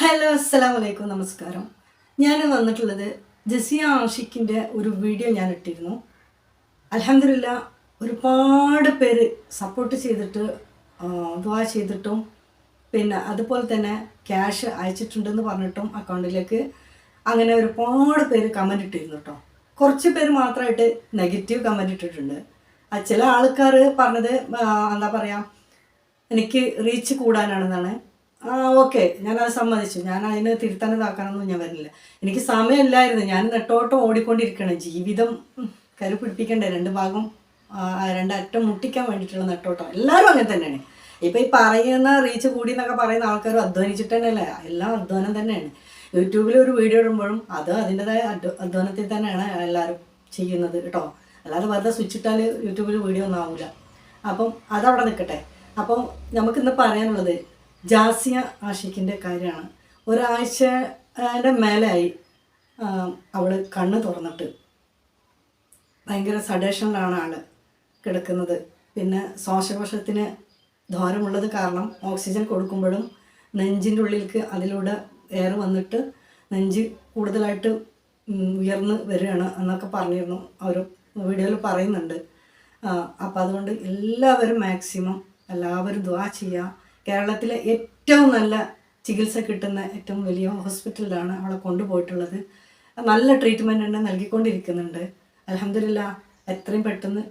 Hello അസ്സാം വലൈക്കും നമസ്കാരം. ഞാൻ വന്നിട്ടുള്ളത് ജസിയ ആഷിഖിന്റെ ഒരു വീഡിയോ ഞാൻ ഇട്ടിരുന്നു. അലഹമില്ല ഒരുപാട് പേര് സപ്പോർട്ട് ചെയ്തിട്ട് ദ്വാ ചെയ്തിട്ടും പിന്നെ അതുപോലെ തന്നെ ക്യാഷ് അയച്ചിട്ടുണ്ടെന്ന് പറഞ്ഞിട്ടും അക്കൗണ്ടിലേക്ക് അങ്ങനെ ഒരുപാട് പേര് കമന്റ് ഇട്ടിരുന്നു കേട്ടോ കുറച്ച് പേര് മാത്രമായിട്ട് നെഗറ്റീവ് കമന്റ് ഇട്ടിട്ടുണ്ട്. ചില ആൾക്കാർ പറഞ്ഞത് എന്താ പറയുക എനിക്ക് റീച്ച് കൂടാനാണെന്നാണ്. ആ ഓക്കെ. ഞാനത് സമ്മതിച്ചു. ഞാൻ അതിന് തിരുത്താൻ ഇതാക്കാനൊന്നും ഞാൻ വരുന്നില്ല. എനിക്ക് സമയമില്ലായിരുന്നു. ഞാൻ നെട്ടോട്ടം ഓടിക്കൊണ്ടിരിക്കണം ജീവിതം കരു പിടിപ്പിക്കണ്ടേ? രണ്ട് ഭാഗം രണ്ടറ്റം മുട്ടിക്കാൻ വേണ്ടിയിട്ടുള്ള നെട്ടോട്ടം. എല്ലാവരും അങ്ങനെ തന്നെയാണ്. ഇപ്പം ഈ പറയുന്ന റീച്ച് കൂടി എന്നൊക്കെ പറയുന്ന ആൾക്കാരും അധ്വാനിച്ചിട്ട് തന്നെയല്ലേ? എല്ലാം അധ്വാനം തന്നെയാണ്. യൂട്യൂബിൽ ഒരു വീഡിയോ ഇടുമ്പോഴും അത് അതിന്റെതായ അധ്വ- അധ്വാനത്തിൽ തന്നെയാണ് എല്ലാവരും ചെയ്യുന്നത് കേട്ടോ. അല്ലാതെ വെറുതെ സ്വിച്ച് ഇട്ടാൽ യൂട്യൂബിൽ വീഡിയോ ഒന്നും ആവില്ല അപ്പം അതവിടെ നിൽക്കട്ടെ. അപ്പം നമുക്കിന്ന് പറയാനുള്ളത് ജാസിയ ആഷിഖിന്റെ കാര്യമാണ്. ഒരാഴ്ചന്റെ മേലായി അവൾ കണ്ണ് തുറന്നിട്ട് ഭയങ്കര സഡേഷനിലാണ് ആൾ കിടക്കുന്നത്. പിന്നെ ശ്വാസകോശത്തിന് ദ്വാരമുള്ളത് കാരണം ഓക്സിജൻ കൊടുക്കുമ്പോഴും നെഞ്ചിന്റെ ഉള്ളിലേക്ക് അതിലൂടെ എയർ വന്നിട്ട് നെഞ്ച് കൂടുതലായിട്ട് ഉയർന്ന് വരികയാണ് എന്നൊക്കെ പറഞ്ഞിരുന്നു. അവർ വീഡിയോയിൽ പറയുന്നുണ്ട്. അപ്പോൾ അതുകൊണ്ട് എല്ലാവരും മാക്സിമം എല്ലാവരും ദ്വാ ചെയ്യുക. കേരളത്തിലെ ഏറ്റവും നല്ല ചികിത്സ കിട്ടുന്ന ഏറ്റവും വലിയ ഹോസ്പിറ്റലിലാണ് അവളെ കൊണ്ടുപോയിട്ടുള്ളത്. നല്ല ട്രീറ്റ്മെന്റ് തന്നെ നൽകിക്കൊണ്ടിരിക്കുന്നുണ്ട്. അലഹമില്ല എത്രയും പെട്ടെന്ന്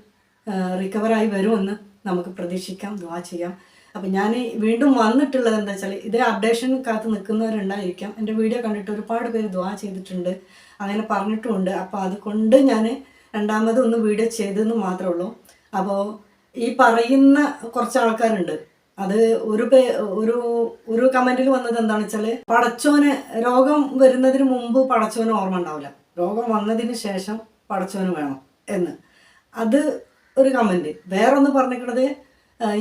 റിക്കവറായി വരുമെന്ന് നമുക്ക് പ്രതീക്ഷിക്കാം ദ്വാ ചെയ്യാം. അപ്പം ഞാൻ വീണ്ടും വന്നിട്ടുള്ളത് എന്താ വെച്ചാൽ ഇതേ അപ്ഡേഷൻ കാത്ത് നിൽക്കുന്നവരുണ്ടായിരിക്കാം. എന്റെ വീഡിയോ കണ്ടിട്ട് ഒരുപാട് പേര് ദ്വാ ചെയ്തിട്ടുണ്ട്. അങ്ങനെ പറഞ്ഞിട്ടുമുണ്ട്. അപ്പോൾ അതുകൊണ്ട് ഞാൻ രണ്ടാമതൊന്ന് വീഡിയോ ചെയ്തെന്ന് മാത്രമേ ഉള്ളൂ. അപ്പോൾ ഈ പറയുന്ന കുറച്ച് ആൾക്കാരുണ്ട് അത് ഒരു പേ ഒരു ഒരു കമന്റിൽ വന്നത് എന്താണെന്ന് വെച്ചാൽ പടച്ചോന് രോഗം വരുന്നതിന് മുമ്പ് പടച്ചോന് ഓർമ്മ ഉണ്ടാവില്ല. രോഗം വന്നതിന് ശേഷം പടച്ചോന് വേണം എന്ന്. അത് ഒരു കമന്റ് വേറൊന്ന് പറഞ്ഞിരിക്കുന്നത്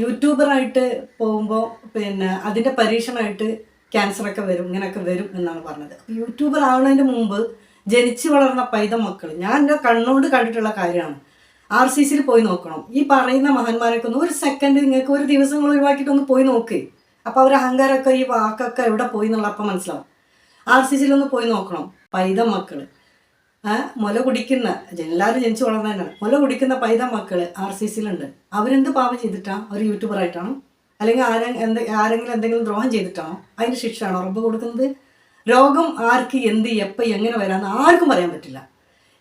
യൂട്യൂബറായിട്ട് പോകുമ്പോൾ പിന്നെ അതിന്റെ പരീക്ഷണമായിട്ട് ക്യാൻസറൊക്കെ വരും ഇങ്ങനെയൊക്കെ വരും എന്നാണ് പറഞ്ഞത്. യൂട്യൂബർ ആവുന്നതിന് മുമ്പ് ജനിച്ചു വളർന്ന പൈതം മക്കൾ ഞാൻ എന്റെ കണ്ണുകൊണ്ട് കണ്ടിട്ടുള്ള കാര്യമാണ്. ആർ സി സിയിൽ പോയി നോക്കണം. ഈ പറയുന്ന മഹാന്മാരൊക്കെ ഒന്ന് ഒരു സെക്കൻഡ് നിങ്ങൾക്ക് ഒരു ദിവസം ഒഴിവാക്കിയിട്ട് ഒന്ന് പോയി നോക്ക്. അപ്പോൾ അവർ അഹങ്കാരമൊക്കെ ഈ വാക്കൊക്കെ എവിടെ പോയി എന്നുള്ള അപ്പം മനസ്സിലാവും. ആർ സി സിയിൽ ഒന്ന് പോയി നോക്കണം. പൈത മക്കൾ മുല കുടിക്കുന്ന എല്ലാവരും ജനിച്ചു വളർന്നതന്നെ മുല കുടിക്കുന്ന പൈത മക്കൾ ആർ സി സിയിലുണ്ട്. അവരെന്ത് പാപം ചെയ്തിട്ടാണ് അവർ യൂട്യൂബറായിട്ടാണോ? അല്ലെങ്കിൽ ആരെ എന്ത് ആരെങ്കിലും എന്തെങ്കിലും ദ്രോഹം ചെയ്തിട്ടാണോ? അതിന് ശിക്ഷയാണോ? ഉറപ്പ് കൊടുക്കുന്നത്? രോഗം ആർക്ക് എന്ത് എപ്പോൾ എങ്ങനെ വരാമെന്ന് ആർക്കും പറയാൻ പറ്റില്ല.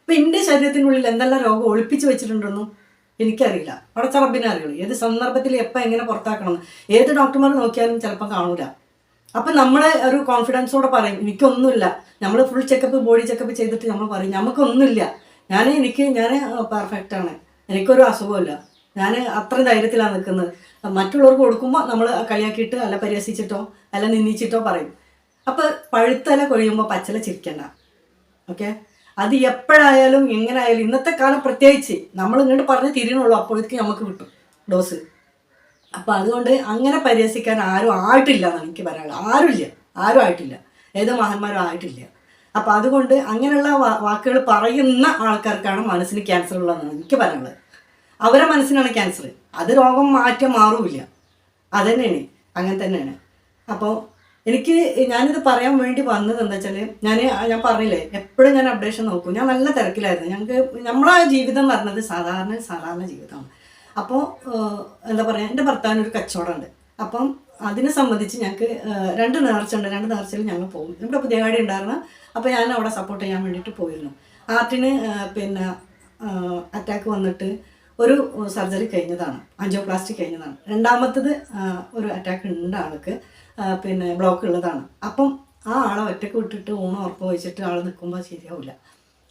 ഇപ്പം എന്റെ ശരീരത്തിനുള്ളിൽ എന്തെല്ലാം രോഗം ഒളിപ്പിച്ച് വെച്ചിട്ടുണ്ടെന്നും എനിക്കറിയില്ല. പടച്ച റബ്ബിനെ അറിയുള്ളൂ ഏത് സന്ദർഭത്തിൽ എപ്പോൾ എങ്ങനെ പുറത്താക്കണം? ഏത് ഡോക്ടർമാർ നോക്കിയാലും ചിലപ്പോൾ കാണൂല. അപ്പം നമ്മളെ ഒരു കോൺഫിഡൻസോടെ പറയും എനിക്കൊന്നുമില്ല. നമ്മൾ ഫുൾ ചെക്കപ്പ് ബോഡി ചെക്കപ്പ് ചെയ്തിട്ട് നമ്മൾ പറയും നമുക്കൊന്നുമില്ല. ഞാൻ എനിക്ക് ഞാൻ പെർഫെക്റ്റ് ആണ്. എനിക്കൊരു അസുഖമില്ല ഞാൻ അത്ര ധൈര്യത്തിലാണ് നിൽക്കുന്നത്. മറ്റുള്ളവർക്ക് കൊടുക്കുമ്പോൾ നമ്മൾ കളിയാക്കിയിട്ട് അല്ല പരിഹസിച്ചിട്ടോ അല്ല നിന്ദിച്ചിട്ടോ പറയും. അപ്പോൾ പഴുത്തല കൊഴിയുമ്പോൾ പച്ചല ചിരിക്കണ്ട. ഓക്കെ? അത് എപ്പോഴായാലും എങ്ങനെ ആയാലും ഇന്നത്തെ കാലം പ്രത്യേകിച്ച് നമ്മൾ ഇങ്ങോട്ട് പറഞ്ഞ് തിരിയണുള്ളൂ അപ്പോഴത്തേക്ക് നമുക്ക് കിട്ടും ഡോസ് അപ്പം അതുകൊണ്ട് അങ്ങനെ പരിഹസിക്കാൻ ആരും ആയിട്ടില്ല എന്നാണ് എനിക്ക് പറയാനുള്ളത്. ആരുമില്ല ആരും ആയിട്ടില്ല. ഏത് മഹന്മാരും ആയിട്ടില്ല. അപ്പം അതുകൊണ്ട് അങ്ങനെയുള്ള വാക്കുകൾ പറയുന്ന ആൾക്കാർക്കാണ് മനസ്സിന് ക്യാൻസർ ഉള്ളതെന്നാണ് എനിക്ക് പറയാനുള്ളത്. അവരെ മനസ്സിനാണ് ക്യാൻസർ അത് രോഗം മാറ്റം മാറൂല അതന്നെയാണ് അങ്ങനെ തന്നെയാണ്. അപ്പോൾ എനിക്ക് ഞാനിത് പറയാൻ വേണ്ടി വന്നത് എന്താ ഞാൻ ഞാൻ പറഞ്ഞില്ലേ എപ്പോഴും ഞാൻ അപ്ഡേഷൻ നോക്കും. ഞാൻ നല്ല തിരക്കിലായിരുന്നു. ഞങ്ങൾക്ക് നമ്മളെ ജീവിതം എന്ന് പറഞ്ഞത് സാധാരണ സാധാരണ ജീവിതമാണ്. അപ്പോൾ എന്താ പറയുക എന്റെ ഭർത്താവിന് ഒരു കച്ചവടമുണ്ട്. അപ്പം അതിനെ സംബന്ധിച്ച് ഞങ്ങൾക്ക് രണ്ട് നേർച്ച ഉണ്ട് രണ്ട് നേർച്ചയിൽ ഞങ്ങൾ പോകും. നമ്മുടെ പുതിയ പുതിയകാടി ഉണ്ടായിരുന്നു. അപ്പോൾ ഞാൻ അവിടെ സപ്പോർട്ട് ചെയ്യാൻ വേണ്ടിയിട്ട് പോയിരുന്നു. ആർട്ടിന് പിന്നെ അറ്റാക്ക് വന്നിട്ട് ഒരു സർജറി കഴിഞ്ഞതാണ് ആൻജിയോപ്ലാസ്റ്റി കഴിഞ്ഞതാണ്. രണ്ടാമത്തത് ഒരു അറ്റാക്ക് ഉണ്ട് ആൾക്ക് പിന്നെ ബ്ലോക്ക് ഉള്ളതാണ്. അപ്പം ആ ആളെ ഒറ്റയ്ക്ക് വിട്ടിട്ട് ഊണ് ഉറപ്പ് വെച്ചിട്ട് ആൾ നിൽക്കുമ്പോൾ ശരിയാവില്ല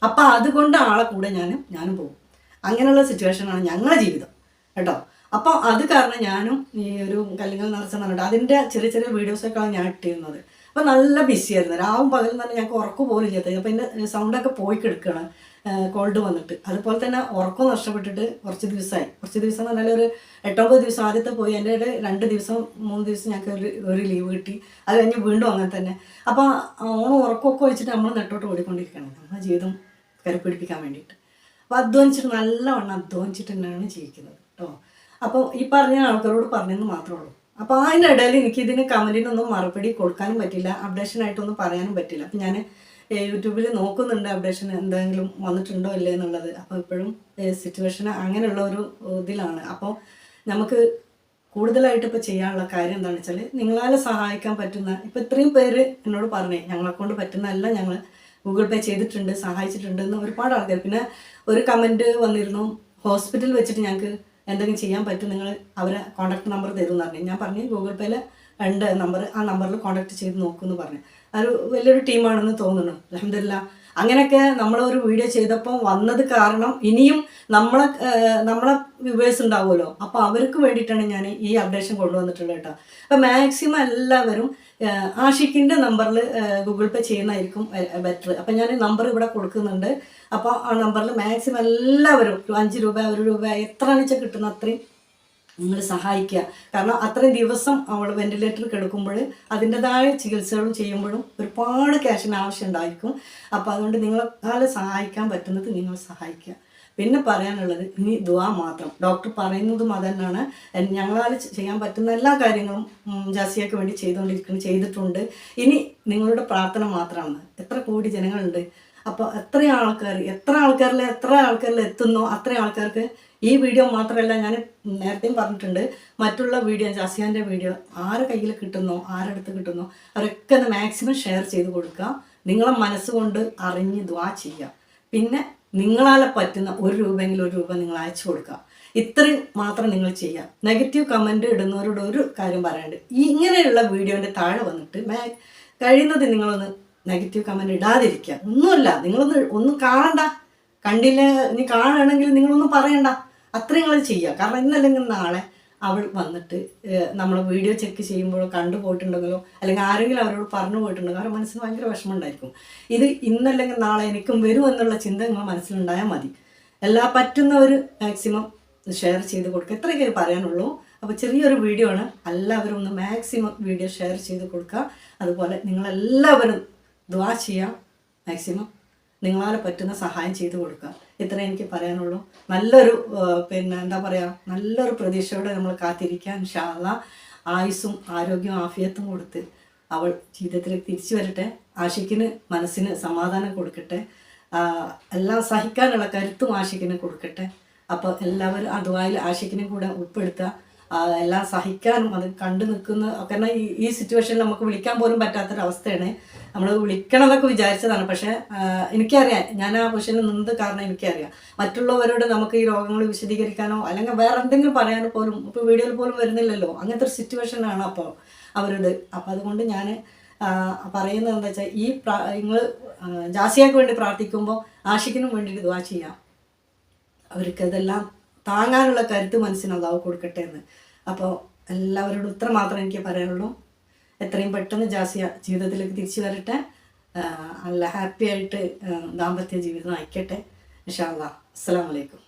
അപ്പം അതുകൊണ്ട് ആളെ കൂടെ ഞാനും ഞാനും പോകും. അങ്ങനെയുള്ള സിറ്റുവേഷനാണ് ഞങ്ങളുടെ ജീവിതം കേട്ടോ? അപ്പോൾ അത് കാരണം ഞാനും ഈ ഒരു കല്ലിങ്ങൽ നിറച്ച പറഞ്ഞിട്ട് അതിന്റെ ചെറിയ ചെറിയ വീഡിയോസൊക്കെയാണ് ഞാൻ ഇട്ടിരുന്നത്. അപ്പോൾ നല്ല ബിസിയായിരുന്നു രാവും പകലും തന്നെ ഞങ്ങൾക്ക് ഉറക്കു പോലും ഇല്ലാത്തത്. അപ്പോൾ എന്റെ സൗണ്ടൊക്കെ പോയി കിടക്കുകയാണ് കോൾഡ് വന്നിട്ട്. അതുപോലെ തന്നെ ഉറക്കം നഷ്ടപ്പെട്ടിട്ട് കുറച്ച് ദിവസമായി. കുറച്ച് ദിവസം എന്ന് പറഞ്ഞാൽ ഒരു എട്ടൊമ്പത് ദിവസം ആദ്യത്തെ പോയി. എന്റെ രണ്ട് ദിവസം മൂന്ന് ദിവസം ഞങ്ങൾക്ക് ഒരു ഒരു ലീവ് കിട്ടി. അത് കഴിഞ്ഞ് വീണ്ടും അങ്ങനെ തന്നെ. അപ്പോൾ ഓണം ഉറക്കമൊക്കെ വെച്ചിട്ട് നമ്മൾ നെട്ടോട്ട് ഓടിക്കൊണ്ടിരിക്കുകയാണ്. നമ്മുടെ ജീവിതം കരുപ്പിടിപ്പിക്കാൻ വേണ്ടിയിട്ട്. അപ്പോൾ അധ്വാനിച്ചിട്ട് നല്ലവണ്ണം അധ്വാനിച്ചിട്ട് തന്നെയാണ് ജീവിക്കുന്നത് കേട്ടോ അപ്പോൾ ഈ പറഞ്ഞ ആൾക്കാരോട് പറഞ്ഞെന്ന് മാത്രമേ ഉള്ളൂ. അപ്പോൾ അതിന്റെ ഇടയിൽ എനിക്കിതിന് കമന്റിനൊന്നും മറുപടി കൊടുക്കാനും പറ്റില്ല. അപ്ഡേഷനായിട്ടൊന്നും പറയാനും പറ്റില്ല. അപ്പം ഞാൻ യൂട്യൂബിൽ നോക്കുന്നുണ്ട് അപ്ഡേഷൻ എന്തെങ്കിലും വന്നിട്ടുണ്ടോ ഇല്ലേ എന്നുള്ളത്. അപ്പോൾ ഇപ്പോഴും സിറ്റുവേഷൻ അങ്ങനെയുള്ള ഒരു ഇതിലാണ്. അപ്പോൾ നമുക്ക് കൂടുതലായിട്ട് ഇപ്പോൾ ചെയ്യാനുള്ള കാര്യം എന്താണെന്ന് വെച്ചാൽ നിങ്ങളാലെ സഹായിക്കാൻ പറ്റുന്ന ഇപ്പോൾ ഇത്രയും പേര് എന്നോട് പറഞ്ഞേ ഞങ്ങളെ കൊണ്ട് പറ്റുന്നതല്ല ഞങ്ങൾ ഗൂഗിൾ പേ ചെയ്തിട്ടുണ്ട് സഹായിച്ചിട്ടുണ്ട് എന്ന് ഒരുപാട് ആൾക്കാർ പിന്നെ ഒരു കമന്റ് വന്നിരുന്നു ഹോസ്പിറ്റലിൽ വെച്ചിട്ട് ഞങ്ങൾക്ക് എന്തെങ്കിലും ചെയ്യാൻ പറ്റും നിങ്ങൾ അവരെ കോൺടാക്ട് നമ്പർ തരുമെന്ന് പറഞ്ഞു. ഞാൻ പറഞ്ഞു ഗൂഗിൾ പേയിൽ രണ്ട് നമ്പർ ആ നമ്പറിൽ കോൺടാക്ട് ചെയ്ത് നോക്കുമെന്ന് പറഞ്ഞു. ഒരു വലിയൊരു ടീമാണെന്ന് തോന്നുന്നു. അലഹമില്ല അങ്ങനെയൊക്കെ നമ്മളൊരു വീഡിയോ ചെയ്തപ്പോൾ വന്നത് കാരണം ഇനിയും നമ്മളെ നമ്മളെ വ്യൂവേഴ്സ് ഉണ്ടാവുമല്ലോ. അപ്പോൾ അവർക്ക് വേണ്ടിയിട്ടാണ് ഞാൻ ഈ അപ്ഡേഷൻ കൊണ്ടുവന്നിട്ടുള്ളത് കേട്ടോ. അപ്പോൾ മാക്സിമം എല്ലാവരും ആഷിക്കിന്റെ നമ്പറിൽ ഗൂഗിൾ പേ ചെയ്യുന്നതായിരിക്കും ബെറ്റർ അപ്പം ഞാൻ നമ്പർ ഇവിടെ കൊടുക്കുന്നുണ്ട്. അപ്പോൾ ആ നമ്പറിൽ മാക്സിമം എല്ലാവരും ഒരു അഞ്ച് രൂപ ഒരു രൂപ എത്ര വെച്ചാൽ കിട്ടുന്ന അത്രയും നിങ്ങൾ സഹായിക്കുക. കാരണം അത്രയും ദിവസം അവൾ വെന്റിലേറ്ററിൽ കിടക്കുമ്പോൾ അതിന്റെതായ ചികിത്സകളും ചെയ്യുമ്പോഴും ഒരുപാട് ക്യാഷിന് ആവശ്യം ഉണ്ടായിരിക്കും. അപ്പോൾ അതുകൊണ്ട് നിങ്ങളെ സഹായിക്കാൻ പറ്റുന്നത് നിങ്ങൾ സഹായിക്കുക. പിന്നെ പറയാനുള്ളത് ഇനി ദുവാ മാത്രം. ഡോക്ടർ പറയുന്നതും അതന്നാണ്. ഞങ്ങളാൽ ചെയ്യാൻ പറ്റുന്ന എല്ലാ കാര്യങ്ങളും ജാസിയക്ക് വേണ്ടി ചെയ്തുകൊണ്ടിരിക്കുന്നു ചെയ്തിട്ടുണ്ട്. ഇനി നിങ്ങളുടെ പ്രാർത്ഥന മാത്രമാണ്. എത്ര കോടി ജനങ്ങളുണ്ട്. അപ്പോൾ എത്ര ആൾക്കാർ എത്ര ആൾക്കാരിൽ എത്ര ആൾക്കാരിൽ എത്തുന്നോ അത്ര ആൾക്കാർക്ക് ഈ വീഡിയോ മാത്രമല്ല ഞാൻ നേരത്തെയും പറഞ്ഞിട്ടുണ്ട്. മറ്റുള്ള വീഡിയോ ജസിയാന്റെ വീഡിയോ ആരുടെ കയ്യിൽ കിട്ടുന്നോ ആരടുത്ത് കിട്ടുന്നോ അവരൊക്കെ ഒന്ന് മാക്സിമം ഷെയർ ചെയ്ത് കൊടുക്കുക. നിങ്ങളെ മനസ്സുകൊണ്ട് അറിഞ്ഞ് ദ്വാ ചെയ്യുക. പിന്നെ നിങ്ങളാലെ പറ്റുന്ന ഒരു രൂപയെങ്കിലും ഒരു രൂപ നിങ്ങൾ അയച്ചു കൊടുക്കുക. ഇത്രയും മാത്രം നിങ്ങൾ ചെയ്യുക. നെഗറ്റീവ് കമന്റ് ഇടുന്നവരോട് ഒരു കാര്യം പറയാണ്ട് ഇങ്ങനെയുള്ള വീഡിയോന്റെ താഴെ വന്നിട്ട് മേ കഴിയുന്നത് നിങ്ങളൊന്ന് നെഗറ്റീവ് കമന്റ് ഇടാതിരിക്കുക. ഒന്നുമില്ല നിങ്ങളൊന്ന് ഒന്നും കാണണ്ട. കണ്ടില്ല ഇനി കാണണമെങ്കിൽ നിങ്ങളൊന്നും പറയണ്ട. അത്രയും നിങ്ങൾ ചെയ്യുക. കാരണം ഇന്നല്ലെങ്കിൽ നാളെ അവൾ വന്നിട്ട് നമ്മൾ വീഡിയോ ചെക്ക് ചെയ്യുമ്പോഴോ കണ്ടു പോയിട്ടുണ്ടെങ്കിലോ അല്ലെങ്കിൽ ആരെങ്കിലും അവരോട് പറഞ്ഞു പോയിട്ടുണ്ടെങ്കിൽ അവരുടെ മനസ്സിന് ഭയങ്കര വിഷമം ഉണ്ടായിരിക്കും ഇത് ഇന്നല്ലെങ്കിൽ നാളെ എനിക്കും വരും എന്നുള്ള ചിന്ത നിങ്ങൾ മനസ്സിലുണ്ടായാൽ മതി. എല്ലാ പറ്റുന്നവർ മാക്സിമം ഷെയർ ചെയ്ത് കൊടുക്കുക. ഇത്രയൊക്കെ പറയാനുള്ളൂ. അപ്പോൾ ചെറിയൊരു വീഡിയോ ആണ്. എല്ലാവരും ഒന്ന് മാക്സിമം വീഡിയോ ഷെയർ ചെയ്ത് കൊടുക്കുക. അതുപോലെ നിങ്ങളെല്ലാവരും ദ്വാ ചെയ്യുക മാക്സിമം. നിങ്ങളാൽ പറ്റുന്ന സഹായം ചെയ്തു കൊടുക്കുക. ഇത്ര എനിക്ക് പറയാനുള്ളൂ. നല്ലൊരു പിന്നെ എന്താ പറയുക നല്ലൊരു പ്രതീക്ഷയോടെ നമ്മൾ കാത്തിരിക്കാൻ ഷാള ആയുസ്സും ആരോഗ്യവും ആഫിയത്തും കൊടുത്ത് അവൾ ജീവിതത്തിലേക്ക് തിരിച്ചു വരട്ടെ. ആഷിക്കിന് മനസ്സിന് സമാധാനം കൊടുക്കട്ടെ. എല്ലാം സഹിക്കാനുള്ള കരുത്തും ആഷിക്കിന് കൊടുക്കട്ടെ. അപ്പോൾ എല്ലാവരും അതുവായി ആഷിക്കിനെ കൂടെ ഉൾപ്പെടുത്തുക. എല്ലാം സഹിക്കാനും അത് കണ്ടു നിൽക്കുന്ന കാരണം ഈ സിറ്റുവേഷനിൽ നമുക്ക് വിളിക്കാൻ പോലും പറ്റാത്തൊരവസ്ഥയാണ്. നമ്മൾ വിളിക്കണം എന്നൊക്കെ വിചാരിച്ചതാണ്. പക്ഷേ എനിക്കറിയാം. ഞാൻ ആ പൊസിഷനിൽ നിന്നത് കാരണം എനിക്കറിയാം. മറ്റുള്ളവരോട് നമുക്ക് ഈ രോഗങ്ങൾ വിശദീകരിക്കാനോ അല്ലെങ്കിൽ വേറെ എന്തെങ്കിലും പറയാനോ പോലും ഇപ്പോൾ വീഡിയോയിൽ പോലും വരുന്നില്ലല്ലോ. അങ്ങനത്തെ ഒരു സിറ്റുവേഷനാണ് അപ്പോൾ അവരോട്. അപ്പോൾ അതുകൊണ്ട് ഞാൻ പറയുന്നത് എന്താ വെച്ചാൽ ഈ നിങ്ങൾ ജാസിയാക്ക് വേണ്ടി പ്രാർത്ഥിക്കുമ്പോൾ ആഷിക്കിനും വേണ്ടിയിട്ട് ദുവാ ചെയ്യാം. അവർക്ക് ഇതെല്ലാം താങ്ങാനുള്ള കരുത്ത് മനസ്സിന് അള്ളാഹു കൊടുക്കട്ടെ എന്ന്. അപ്പോൾ എല്ലാവരോടും ഇത്ര മാത്രമേ എനിക്ക് പറയാനുള്ളൂ. എത്രയും പെട്ടെന്ന് ജാസിയ ജീവിതത്തിലേക്ക് തിരിച്ചു വരട്ടെ. നല്ല ഹാപ്പി ആയിട്ട് ദാമ്പത്യ ജീവിതം നയിക്കട്ടെ. ഇൻഷാ അല്ലാ വലൈക്കും